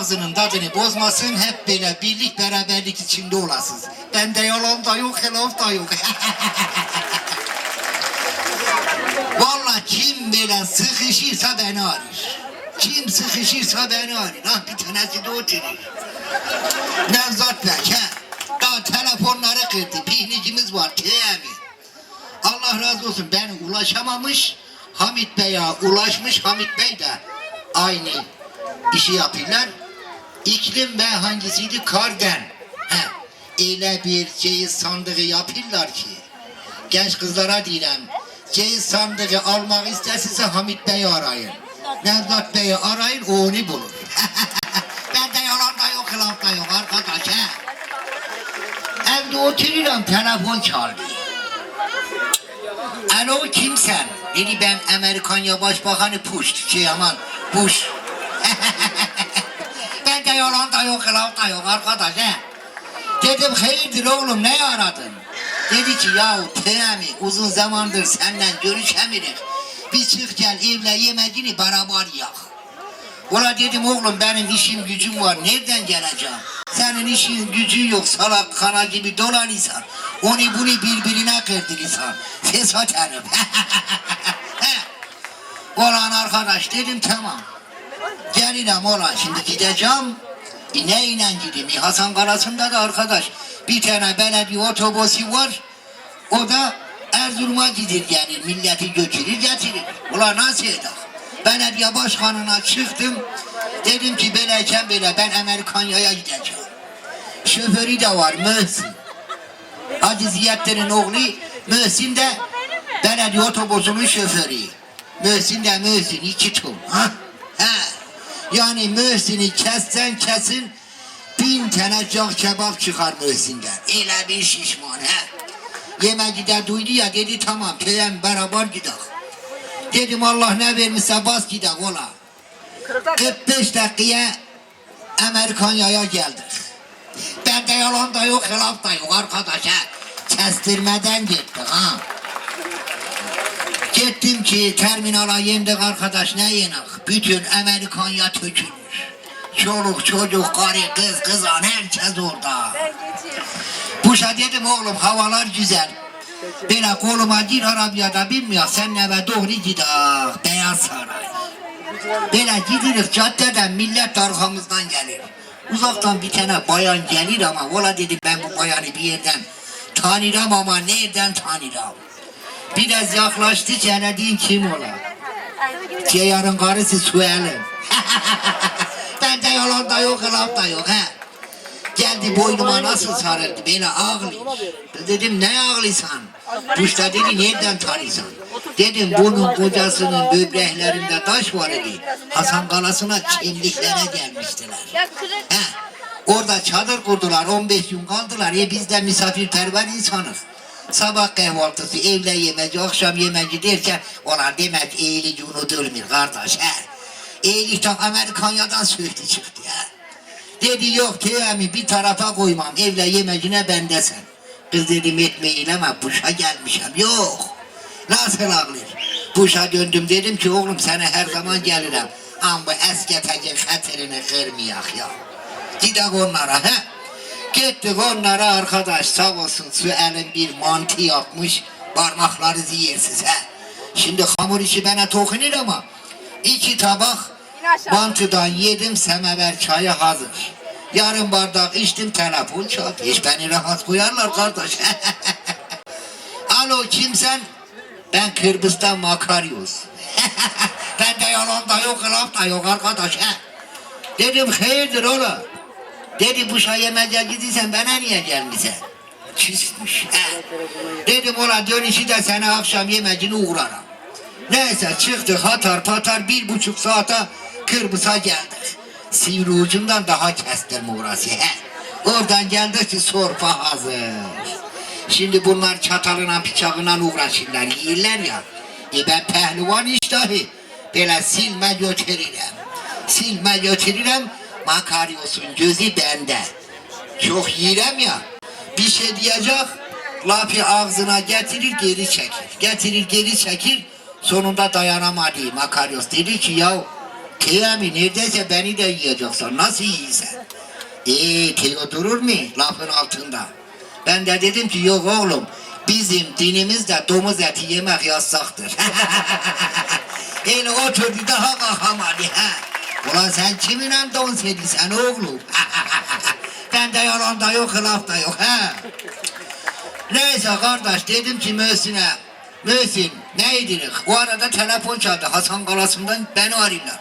ağzının tadını bozmasın. Hep böyle birlik beraberlik içinde olasınız. Bende yalan da yok, helaf da yok. Vallahi kim böyle sıkışırsa beni arır. Kim sıkışırsa beni arır. Ah bir tanesi de oturur. Nevzat Bey he. Daha telefonları kırdı. Pihnicimiz var. Teyemi. Allah razı olsun. Ben ulaşamamış. Hamit Bey'e ulaşmış. Hamit Bey de aynı işi yapıyorlar. İklim ve hangisiydi? Karden. He. Öyle bir ceyiz sandığı yapıyorlar ki. Genç kızlara diyelim. Ceyiz sandığı almak isterseniz Hamit Bey'i arayın. Nevzat Bey'i arayın onu bulur. Bende yalan da yok, laf da yok arkadaş he. Evde oturuyorum telefon çaldı. Alo kimsen? Dedi ben Amerikanya Başbakanı Push. Şey aman Bush. Yalan da yok, laf da yok arkadaş he. Dedim hayırdır oğlum ne aradın? Dedi ki yahu Temi uzun zamandır senden görüşemirik. Bir çık gel evle yemediğini beraber yak. Ola dedim oğlum benim işim gücüm var nereden geleceğim? Senin işin gücün yok salak kana gibi dolan insan. Onu bunu birbirine kırdı insan. Fesat herif. Olan arkadaş dedim tamam. Gelirim olan şimdi gideceğim. E ne ile gideyim? E Hasan Karası'nda da arkadaş bir tane belediye otobüsü var. O da Erzurum'a gidir gelir. Milleti götürür getirir. Ulan nasıl eder? Belediye başkanına çıktım. Dedim ki böyleyken böyle ben Amerikanya'ya gideceğim. Şoförü de var Möhsin. Hacı Ziyettin'in oğlu Möhsin de belediye otobüsünün şoförü. Möhsin de Möhsin iki ton. Ha? He. Yani Möhsin'i kessen kesin bin tane cağ kebap çıkar Möhsin'den. Öyle bir şişman he. Yemeği de duydu ya dedi tamam köyem beraber gidelim. Dedim Allah ne vermişse bas gidelim ola. 45 dakikaya Amerikanya'ya geldik. Bende yalan da yok, hilaf da yok arkadaş ha. Kestirmeden gittik ha. Gittim ki terminala yendik arkadaş ne yenik? Bütün Amerikanya tökülmüş. Çoluk çocuk karı kız kızan herkes orada. Kuşa dedim oğlum havalar güzel. Böyle koluma gir arabaya binmiyor. Sen eve doğru gidelim. Beyaz Saray. Böyle gidirik caddeden millet arkamızdan gelir. Uzaktan bir tane bayan gelir ama ola dedim ben bu bayanı bir yerden tanırım ama nereden tanırım? Biraz yaklaştı dedim kim ola? Ceyarın karısı Suel'in. Bende yalan da yok, laf da yok he. Geldi boynuma nasıl sarıldı beni ağlıyor. Dedim ne ağlıyorsun? Kuşta dedi nereden tanıyorsun? Dedim bunun kocasının böbreklerinde taş var idi. Hasan Kalası'na kimliklere gelmiştiler. He, orada çadır kurdular 15 gün kaldılar. E biz de misafirperver insanız. Sabah kahvaltısı, evle yemeci, akşam yemeci derken onlar demek iyiliği unutulmuyor kardeş. He. İyilikten Amerikanya'dan söktü çıktı ya. Dedi yok teyemi bir tarafa koymam evle yemecine bendesen. Kız dedim etmeyin ama buşa gelmişim. Yok. Nasıl ağlıyor? Buşa döndüm dedim ki oğlum sana her zaman gelirim. Ama esketecek hatırını kırmayak ya. Gidek onlara he. Gittik onlara arkadaş sağ olsun su elin bir mantı yapmış. Parmakları ziyersiz he. Şimdi hamur işi bana tokunur ama iki tabak mantıdan yedim semever çayı hazır. Yarım bardak içtim telefon çaldı. Hiç beni rahat koyarlar kardeş. Alo kimsen? Ben Kırbız'dan Makaryos. ben de yalan da yok, laf da yok arkadaş. He. Dedim hayırdır ola? Dedi bu yemece gidiysen bana niye gelmişsin? Küsmüş. He. Dedim ola dönüşü de sana akşam yemecini uğrarım. Neyse çıktık hatar patar bir buçuk saate Kırbız'a geldik. Sivri ucundan daha kestirme orası. He. Oradan geldik ki sorfa hazır. Şimdi bunlar çatalına bıçağına uğraşırlar yiyirler ya. E ben pehlivan iştahı. Böyle silme götürürüm. Silme götürürüm. Makaryos'un gözü bende. Çok yiyirem ya. Bir şey diyecek. Lapi ağzına getirir geri çekir. Getirir geri çekir. Sonunda dayanamadı Makaryos. Dedi ki ya Teyami neredeyse beni de yiyeceksin. Nasıl yiyorsun? Eee Teo durur mu lafın altında? Ben de dedim ki yok oğlum bizim dinimizde domuz eti yemek yasaktır. Öyle oturdu daha kalkamadı. Ha. Ulan sen kiminle dans ediyorsun oğlum? ben de yalan da yok, laf da yok. Ha. Neyse kardeş dedim ki Möhsin'e Möhsin neydirik? O arada telefon çaldı Hasan Kalası'ndan beni arıyorlar.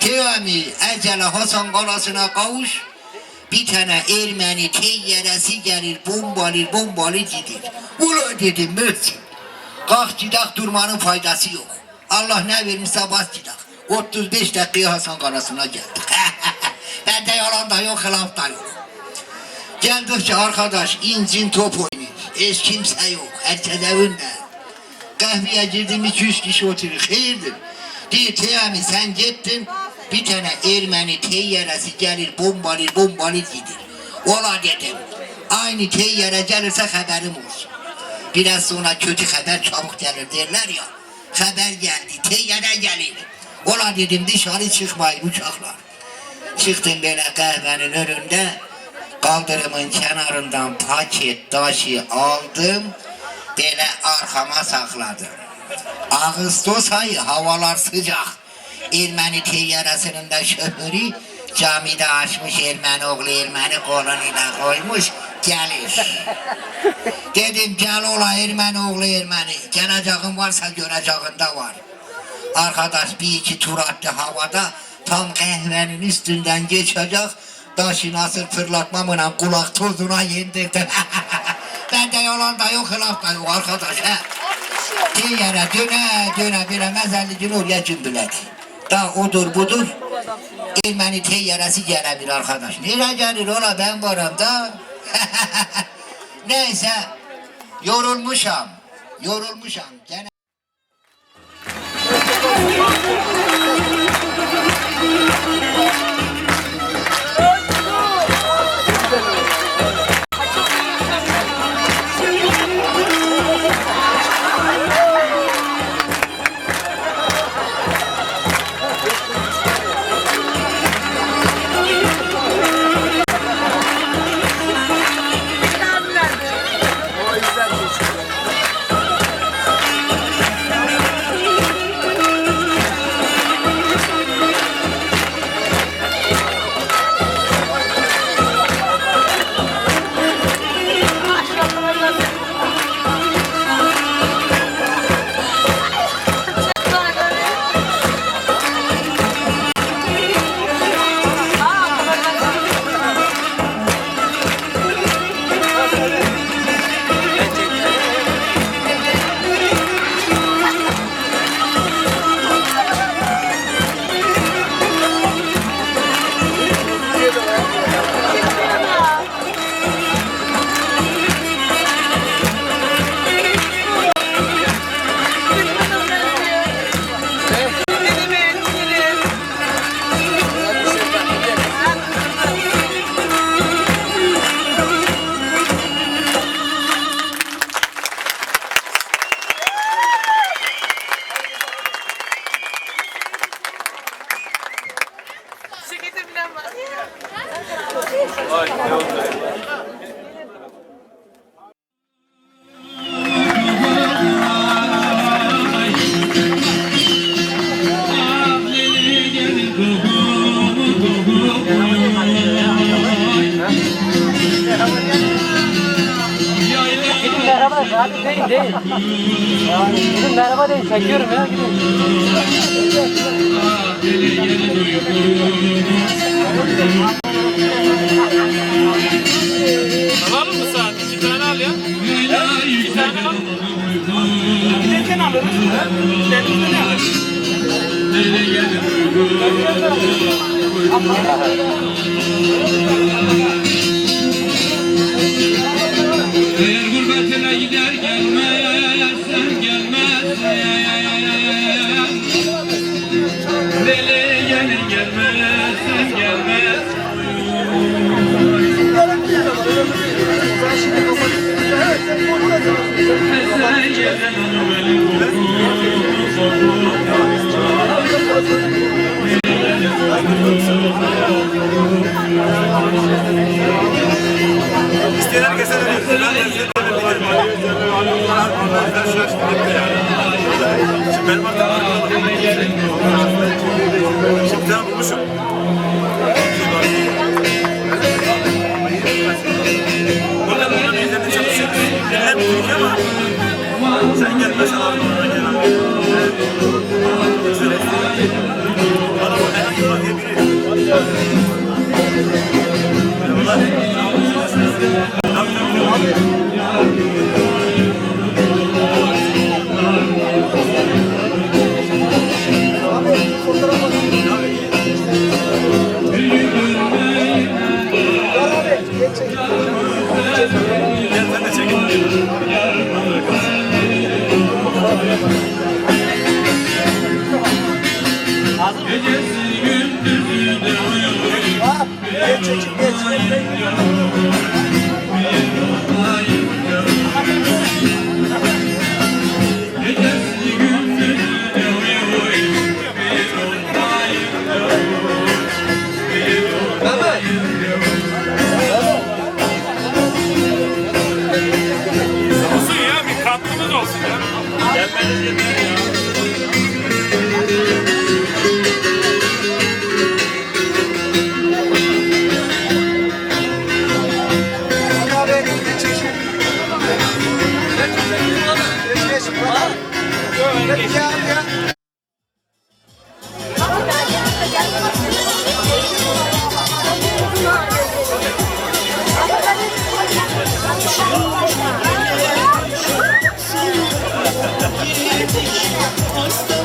Teyami ecele Hasan Kalası'na kavuş. Bir tane Ermeni teyyaresi gelir bombalir bombalir gidir. Ula dedim Möhsin. Kalk gidak durmanın faydası yok. Allah ne vermişse bas gidak. 35 dakikaya Hasan Kalası'na geldik. ben de yalan da yok, laf da yok. Geldikçe arkadaş incin top oynuyor. Hiç kimse yok. Herkes evinde. Kahveye girdim 200 kişi oturuyor. Hayırdır? Diyor Teyami sen gittin. Bir tane Ermeni teyyaresi gelir bombalir bombalir gider. Ola dedim. Aynı teyyare gelirse haberim olsun. Biraz sonra kötü haber çabuk gelir derler ya. Haber geldi. Teyyare gelir. Ola dedim dışarı çıkmayın uçaklar. Çıktım böyle kahvenin önünde. Kaldırımın kenarından paket taşı aldım. Böyle arkama sakladım. Ağustos ayı havalar sıcak. Ermeni teyyarasının da şoförü camide açmış Ermeni oğlu Ermeni kolonuyla koymuş gelir. Dedim gel ola Ermeni oğlu Ermeni. Geleceğin varsa göreceğin de var. Arkadaş bir iki tur attı havada. Tam kahvenin üstünden geçecek. Taşı nasıl fırlatmamla kulak tozuna yendirdim. ben de yalan da yok, laf yok arkadaş. He. Diğere döne döne bir mezellicin oraya cümbüledi. Da odur budur. Ermeni teyyaresi gelebilir arkadaş. Nereye gelir ola ben varım da. Neyse. Yorulmuşam. Yorulmuşam. Gene Merhaba abi değil değil. Gidin merhaba değil çekiyorum ya gidin. Eğer gurbetine gider gelmezsen gelmezsen Deli gelir gelmezsen gelmez Sen benim İsteyen herkese veriyoruz. Ben de izleyebilirim. Şey Karşılaştım hep yani. Şimdi benim artık Şimdi ben bulmuşum. Burada bunu izlemeye çalışıyoruz. Hep Türkiye ama sen gelmesen abi. Sen Deus. Uyur Gecesi Olha